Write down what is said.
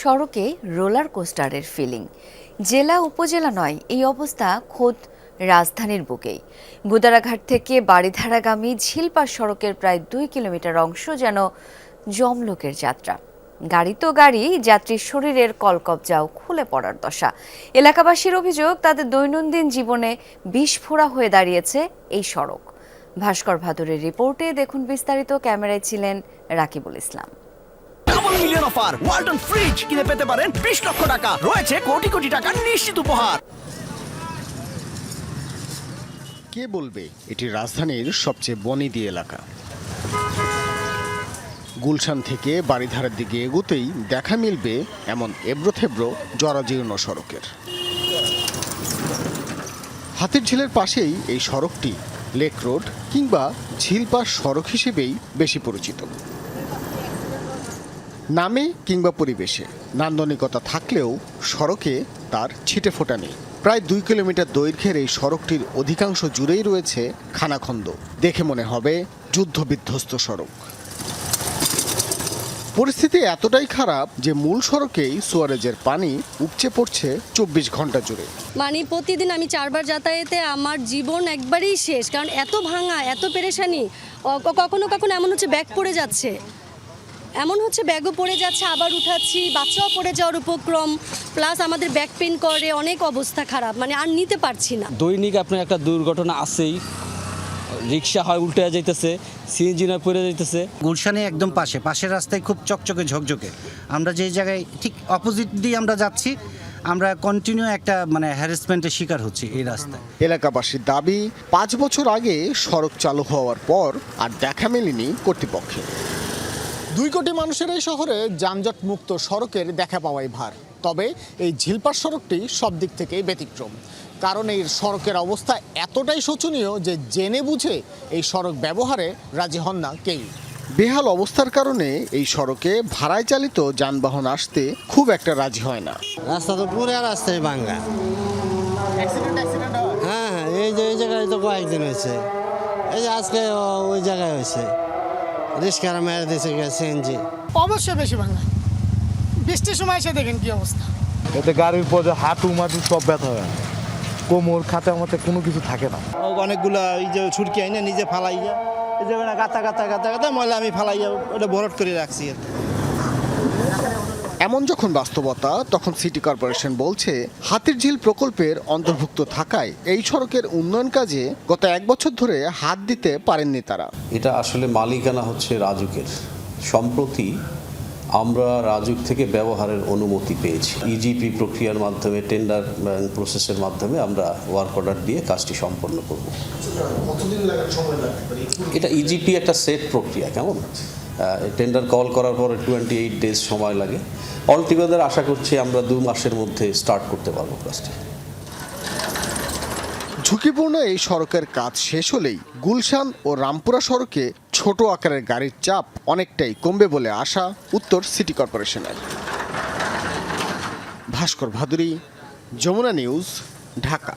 সড়কে roller কোস্টারের feeling. জেলা উপজেলা নয়, এই অবস্থা খোদ রাজধানীর বুকেই গুদারাঘাট থেকে বাড়িধারাগামী ঝিলপার সড়কের প্রায় দুই কিলোমিটার অংশ যেন জমলোকের যাত্রা। গাড়ি তো গাড়ি যাত্রীর শরীরের কলকবজাও খুলে পড়ার দশা। এলাকাবাসীর অভিযোগ, তাদের দৈনন্দিন জীবনে বিস্ফোরা হয়ে দাঁড়িয়েছে এই সড়ক। ভাস্কর ভাদুরের রিপোর্টে দেখুন বিস্তারিত, ক্যামেরায় ছিলেন Rakibul Islam. Double million offer Walton fridge কিনে পেতে পারেন বিশ লক্ষ টাকা। রয়েছে কোটি কোটি টাকার নিশ্চিত উপহার। কে বলবে? এটি রাজধানীর সবচেয়ে বনিদি এলাকা। গুলশান থেকে বাড়িধারার দিকে এগোতেই দেখা মিলবে এমন এবড়োথেবড়ো জরাজীর্ণ সড়কের। হাতির ঝিলের পাশেই এই সড়কটি লেক রোড কিংবা ঝিলপার সড়ক হিসেবেই বেশি পরিচিত। নামে কিংবা পরিবেশে। নান্দনিকতা থাকলেও সড়কে তার ছিটে ফোটা নেই। প্রায় দুই কিলোমিটার দৈর্ঘ্যের এই সড়কটির অধিকাংশ জুড়েই রয়েছে খানাখন্দ। দেখে মনে হবে যুদ্ধ বিধ্বস্ত সড়ক। পরিস্থিতি এতটাই খারাপ যে মূল সড়কেই সুয়ারেজের পানি উপচে পড়ছে চব্বিশ ঘণ্টা জুড়ে। মানে প্রতিদিন আমি চারবার যাতায়াতে আমার জীবন একবারেই শেষ। কারণ এত ভাঙা, এত পেরেশানি কখনো কখনো এমন হচ্ছে ব্যাগ পড়ে যাচ্ছে। এমন হচ্ছে ব্যাগও পড়ে যাচ্ছে আবার উঠাচ্ছি বাচ্চাও পড়ে যাওয়ার উপক্রম প্লাস আমাদের ব্যাক পেন করে অনেক অবস্থা খারাপ মানে আর নিতে পারছি না। দৈনিক আপনার একটা দুর্ঘটনা আছেই রিক্সা হয় উল্টে যাইতেছে সিএনজি নয় পড়ে যাইতেছে। গুলশানে একদম পাশে পাশের রাস্তায় খুব চকচকে ঝকঝকে। আমরা যে জায়গায় ঠিক অপোজিট দিয়ে আমরা যাচ্ছি আমরা কন্টিনিউ একটা মানে হ্যারাসমেন্টের শিকার হচ্ছি এই রাস্তায়। এলাকাবাসীর দাবি পাঁচ বছর আগে সড়ক চালু হওয়ার পর আর দেখা মেলেনি কর্তৃপক্ষের। দুই কোটি মানুষের এই শহরে যানজট মুক্ত সড়কের দেখা পাওয়াই ভার। তবে এই ঝিলপার সড়কটি সব দিক থেকেই ব্যতিক্রম। কারণ এই সড়কের অবস্থা এতটাই শোচনীয় যে জেনে বুঝে এই সড়ক ব্যবহারে রাজি হন না কেউ। বেহাল অবস্থার কারণে এই সড়কে ভাড়ায় চালিত যানবাহন আসতে খুব একটা রাজি হয় না। রাস্তা তো পুরো রাস্তায় ভাঙ্গা। হ্যাঁ। হ্যাঁ এই যে এই জায়গায় তো কয়েকদিন হয়েছে। এই যে আজকে ওই জায়গায় হয়েছে। রিস্কারা মেরে দিয়েছে সিএনজি। অবশ্যই বেশি ভাঙা বৃষ্টির সময় এসে দেখেন কি অবস্থা। এতে গাড়ির পরে হাঁটু মাটু সব ব্যথা হয়। কোমর খাতে মাথে কোনো কিছু থাকে না। অনেকগুলো এই যে ছুটকি আইনে নিজে ফালাইয়া এই যে গাতা গাতা গাতা গাতা ময়লা আমি ফালাইয়া ওটা বরট করে রাখছি। আর। এমন যখন বাস্তবতা তখন সিটি কর্পোরেশন বলছে হাতির ঝিল প্রকল্পের অন্তর্ভুক্ত থাকায় এই সড়কের উন্নয়ন কাজে গত এক বছর ধরে হাত দিতে পারেননি তারা। এটা আসলে মালিকানা হচ্ছে রাজুকের। সম্প্রতি আমরা রাজুক থেকে ব্যবহারের অনুমতি পেয়েছি। ইজিপি প্রক্রিয়ার মাধ্যমে টেন্ডার প্রসেসের মাধ্যমে আমরা ওয়ার্ক অর্ডার দিয়ে কাজটি সম্পন্ন করব। এটা ইজিপি একটা সেট প্রক্রিয়া কেমন? টেন্ডার কল করার পরে টোয়েন্টি এইট ডেজ সময় লাগে। অলটুগেদার আশা করছি আমরা দু মাসের মধ্যে স্টার্ট করতে পারব কাজটি। ঝুঁকিপূর্ণ এই সড়কের কাজ শেষ হলেই গুলশান ও রামপুরা সড়কে ছোট আকারের গাড়ির চাপ অনেকটাই কমবে বলে আশা উত্তর সিটি কর্পোরেশনের। ভাস্কর ভাদুরী, যমুনা নিউজ, ঢাকা।